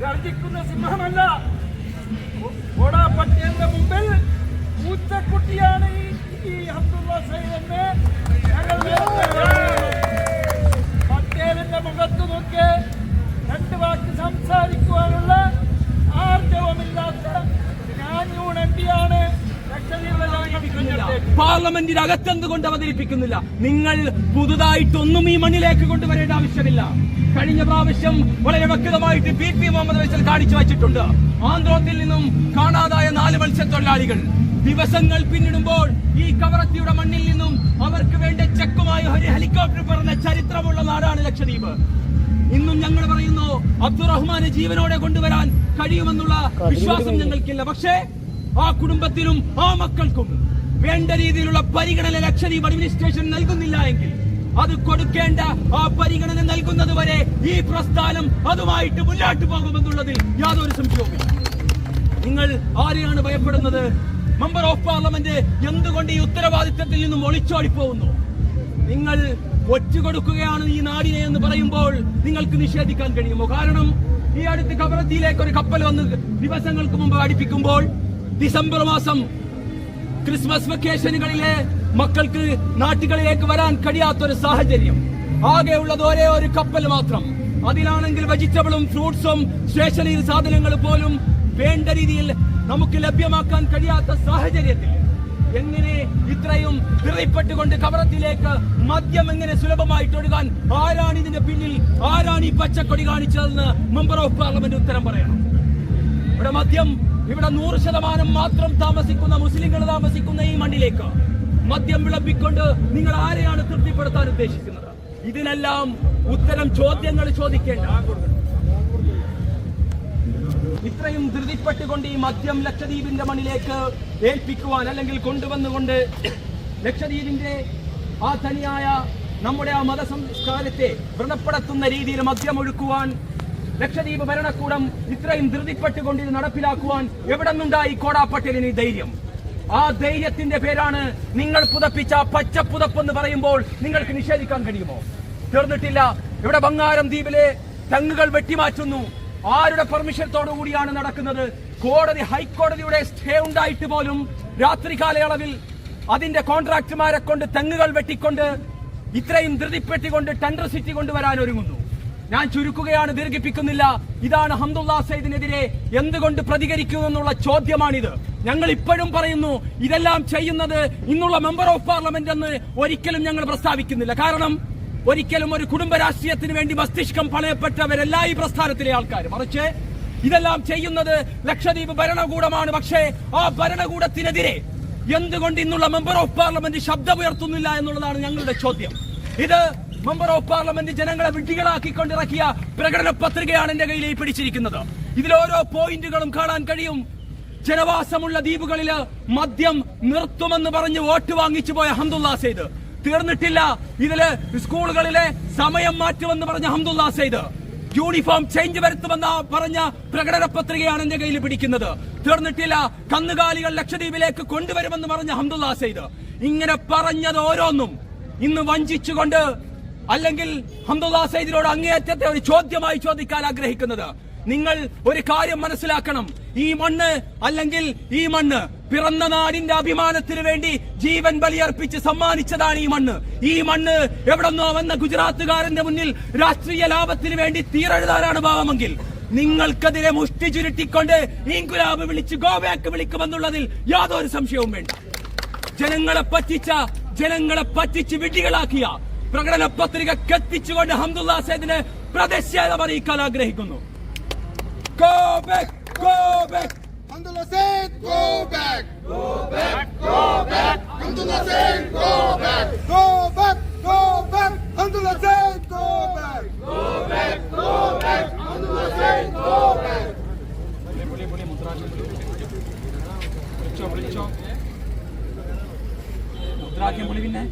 ഗർജിക്കുന്ന സിംഹമല്ല. ഓടാ പട്ടിയലിന്റെ മുമ്പിൽ പൂച്ചക്കുട്ടിയാണ് ഈ ജനങ്ങൾ പാർലമെന്റിന് അകത്തെന്തുകൊണ്ട് അവതരിപ്പിക്കുന്നില്ല? നിങ്ങൾ പുതുതായിട്ടൊന്നും ഈ മണ്ണിലേക്ക് കൊണ്ടുവരേണ്ട ആവശ്യമില്ല. കഴിഞ്ഞ പ്രാവശ്യം വളരെ വ്യക്തമായിട്ട് പി പി മുഹമ്മദ് ഫൈസൽ കാണിച്ചു വച്ചിട്ടുണ്ട്. ആന്ധ്രത്തിൽ നിന്നും കാണാതായ നാല് മത്സ്യത്തൊഴിലാളികൾ. ദിവസങ്ങൾ പിന്നിടുമ്പോൾ ഈ കവറത്തിയുടെ മണ്ണിൽ നിന്നും അവർക്ക് വേണ്ട ചെക്കുമായി ഒരു ഹെലികോപ്റ്റർ പറഞ്ഞ ചരിത്രമുള്ള നാടാണ് ലക്ഷദ്വീപ്. ഇന്നും ഞങ്ങൾ പറയുന്നു അബ്ദുറഹ്മാനെ ജീവനോടെ കൊണ്ടുവരാൻ കഴിയുമെന്നുള്ള വിശ്വാസം ഞങ്ങൾക്കില്ല. പക്ഷേ ആ കുടുംബത്തിനും ആ മക്കൾക്കും വേണ്ട രീതിയിലുള്ള പരിഗണന ലക്ഷദ്വീപ് അഡ്മിനിസ്ട്രേഷൻ നൽകുന്നില്ല എങ്കിൽ അത് കൊടുക്കേണ്ട ആ പരിഗണന നൽകുന്നത് വരെ ഈ പ്രസ്ഥാനം അതുമായിട്ട് മുന്നോട്ട് പോകുമെന്നുള്ളതിൽ യാതൊരു സംശയവുമില്ല. നിങ്ങൾ ആരെയാണ് ഭയപ്പെടുന്നത്? മെമ്പർ ഓഫ് പാർലമെന്റ് എന്തുകൊണ്ട് ഈ ഉത്തരവാദിത്തത്തിൽ നിന്നും ഒളിച്ചോടിപ്പോകുന്നു? നിങ്ങൾ ഒറ്റുകൊടുക്കുകയാണ് ഈ നാടിനെ എന്ന് പറയുമ്പോൾ നിങ്ങൾക്ക് നിഷേധിക്കാൻ കഴിയുമോ? കാരണം ഈ അടുത്ത് കബറത്തിയിലേക്ക് ഒരു കപ്പൽ വന്ന് ദിവസങ്ങൾക്ക് മുമ്പ് അടിപ്പിക്കുമ്പോൾ ഡിസംബർ മാസം ക്രിസ്മസ് വെക്കേഷനുകളിലെ മക്കൾക്ക് നാട്ടുകളിലേക്ക് വരാൻ കഴിയാത്തൊരു സാഹചര്യം. ആകെയുള്ളത് ഒരേ ഒരു കപ്പൽ മാത്രം. അതിലാണെങ്കിൽ വെജിറ്റബിളും ഫ്രൂട്ട്സും സ്റ്റേഷനറി സാധനങ്ങൾ പോലും വേണ്ട രീതിയിൽ നമുക്ക് ലഭ്യമാക്കാൻ കഴിയാത്ത സാഹചര്യത്തിൽ എങ്ങനെ ഇത്രയും വിറയിപ്പെട്ടുകൊണ്ട് കവറത്തിലേക്ക് മദ്യം എങ്ങനെ സുലഭമായിട്ട് ഒഴുകാൻ ആരാണ് ഇതിന്റെ പിന്നിൽ? ആരാണ് ഈ പച്ചക്കൊടി കാണിച്ചതെന്ന് മെമ്പർ ഓഫ് പാർലമെന്റ് ഉത്തരം പറയണം. ഇവിടെ മദ്യം ഇവിടെ നൂറ് ശതമാനം മാത്രം താമസിക്കുന്ന മുസ്ലിങ്ങൾ താമസിക്കുന്ന ഈ മണ്ണിലേക്ക് മദ്യം വിളമ്പിക്കൊണ്ട് നിങ്ങൾ ആരെയാണ് തൃപ്തിപ്പെടുത്താൻ ഉദ്ദേശിക്കുന്നത്? ഇതിനെല്ലാം ഉത്തരം ചോദ്യങ്ങൾ ചോദിക്കേണ്ട. ഇത്രയും ധൃതിപ്പെട്ടുകൊണ്ട് ഈ മദ്യം ലക്ഷദ്വീപിന്റെ മണ്ണിലേക്ക് ഏൽപ്പിക്കുവാൻ അല്ലെങ്കിൽ കൊണ്ടുവന്നുകൊണ്ട് ലക്ഷദ്വീപിന്റെ ആ തനിയായ നമ്മുടെ ആ മതസംസ്കാരത്തെ വ്രണപ്പെടുത്തുന്ന രീതിയിൽ മദ്യം ഒഴുക്കുവാൻ ലക്ഷദ്വീപ് ഭരണകൂടം ഇത്രയും ധൃതിപ്പെട്ടുകൊണ്ട് ഇത് നടപ്പിലാക്കുവാൻ എവിടെ നിന്നുണ്ടായി കോടാപ്പട്ടേലിന് പട്ടേലിന് ധൈര്യം? ആ ധൈര്യത്തിന്റെ പേരാണ് നിങ്ങൾ പുതപ്പിച്ച പച്ചപ്പുതപ്പ് എന്ന് പറയുമ്പോൾ നിങ്ങൾക്ക് നിഷേധിക്കാൻ കഴിയുമോ? തീർന്നിട്ടില്ല. ഇവിടെ ബംഗാരം ദ്വീപിലെ തെങ്ങുകൾ വെട്ടിമാറ്റുന്നു. ആരുടെ പെർമിഷനത്തോടു കൂടിയാണ് നടക്കുന്നത്? കോടതി ഹൈക്കോടതിയുടെ സ്റ്റേ ഉണ്ടായിട്ട് പോലും രാത്രി കാലയളവിൽ അതിന്റെ കോൺട്രാക്ടർമാരെ കൊണ്ട് തെങ്ങുകൾ വെട്ടിക്കൊണ്ട് ഇത്രയും ധൃതിപ്പെട്ടിക്കൊണ്ട് ടെൻഡർ സിറ്റി കൊണ്ടുവരാൻ ഒരുങ്ങുന്നു. ഞാൻ ചുരുക്കുകയാണ് ദീർഘിപ്പിക്കുന്നില്ല. ഇതാണ് ഹംദുല്ലാ സൈദിനെതിരെ എന്തുകൊണ്ട് പ്രതികരിക്കൂ എന്നുള്ള ചോദ്യമാണിത്. ഞങ്ങൾ ഇപ്പോഴും പറയുന്നു ഇതെല്ലാം ചെയ്യുന്നത് ഇന്നുള്ള മെമ്പർ ഓഫ് പാർലമെന്റ് എന്ന് ഒരിക്കലും ഞങ്ങൾ പ്രസ്താവിക്കുന്നില്ല. കാരണം ഒരിക്കലും ഒരു കുടുംബ രാഷ്ട്രീയത്തിന് വേണ്ടി മസ്തിഷ്കം പണയപ്പെട്ടവരല്ല ഈ പ്രസ്ഥാനത്തിലെ ആൾക്കാർ മറിച്ച് ഇതെല്ലാം ചെയ്യുന്നത് ലക്ഷദ്വീപ് ഭരണകൂടമാണ്. പക്ഷേ ആ ഭരണകൂടത്തിനെതിരെ എന്തുകൊണ്ട് ഇന്നുള്ള മെമ്പർ ഓഫ് പാർലമെന്റ് ശബ്ദമുയർത്തുന്നില്ല എന്നുള്ളതാണ് ഞങ്ങളുടെ ചോദ്യം. ഇത് മെമ്പർ ഓഫ് പാർലമെന്റ് ജനങ്ങളെ വിഡ്ഢികളാക്കിക്കൊണ്ടിറക്കിയ പ്രകടന പത്രികയാണ് എന്റെ കയ്യിൽ പിടിച്ചിരിക്കുന്നത്. ഇതിൽ ഓരോ പോയിന്റുകളും കാണാൻ കഴിയും. ജനവാസമുള്ള ദ്വീപുകളിൽ മദ്യം നിർത്തുമെന്ന് പറഞ്ഞ് വോട്ട് വാങ്ങിച്ചു പോയ ഹംദുള്ള സെയ്ദ്. തീർന്നിട്ടില്ല. ഇതിൽ സ്കൂളുകളിലെ സമയം മാറ്റുമെന്ന് പറഞ്ഞ ഹംദുള്ള സെയ്ദ്. യൂണിഫോം ചേഞ്ച് വരുത്തുമെന്ന പറഞ്ഞ പ്രകടന പത്രികയാണ് എന്റെ കയ്യിൽ പിടിക്കുന്നത്. തീർന്നിട്ടില്ല. കന്നുകാലികൾ ലക്ഷദ്വീപിലേക്ക് കൊണ്ടുവരുമെന്ന് പറഞ്ഞ ഹംദുള്ള സെയ്ദ്. ഇങ്ങനെ പറഞ്ഞത് ഓരോന്നും ഇന്ന് വഞ്ചിച്ചുകൊണ്ട് അല്ലെങ്കിൽ ഹംദുല്ലാ സൈദിനോട് അങ്ങേയറ്റത്തെ ഒരു ചോദ്യമായി ചോദിക്കാൻ ആഗ്രഹിക്കുന്നത്. നിങ്ങൾ ഒരു കാര്യം മനസ്സിലാക്കണം. ഈ മണ്ണ് അല്ലെങ്കിൽ ഈ മണ്ണ് പിറന്ന നാടിന്റെ അഭിമാനത്തിന് വേണ്ടി ജീവൻ ബലിയർപ്പിച്ച് സമ്മാനിച്ചതാണ് ഈ മണ്ണ്. ഈ മണ്ണ് എവിടെന്നോ വന്ന ഗുജറാത്തുകാരന്റെ മുന്നിൽ രാഷ്ട്രീയ ലാഭത്തിന് വേണ്ടി തീരെഴുതാനാണ് ഭാവമെങ്കിൽ നിങ്ങൾക്കെതിരെ മുഷ്ടി ചുരുട്ടിക്കൊണ്ട് ഇൻകുലാബ് വിളിച്ച് ഗോബാക്ക് വിളിക്കുമെന്നുള്ളതിൽ യാതൊരു സംശയവും വേണ്ട. ജനങ്ങളെ പറ്റിച്ച ജനങ്ങളെ പറ്റിച്ച് വിഡ്ഢികളാക്കിയ പ്രകടന പത്രിക കത്തിച്ചുകൊണ്ട് ഹംദുള്ള സേദിന് പ്രതിഷേധം അറിയിക്കാൻ ആഗ്രഹിക്കുന്നു Go back, go back. Hamdullah Said, go back! Go back! Go back! Hamdullah Said, go back! Go back! Go back! Hamdullah Said, go back! Go back! Go back! Hamdullah Said, go back! വിളിച്ചോ വിളിച്ചോ മുദ്രാക്യം വിളി പിന്നെ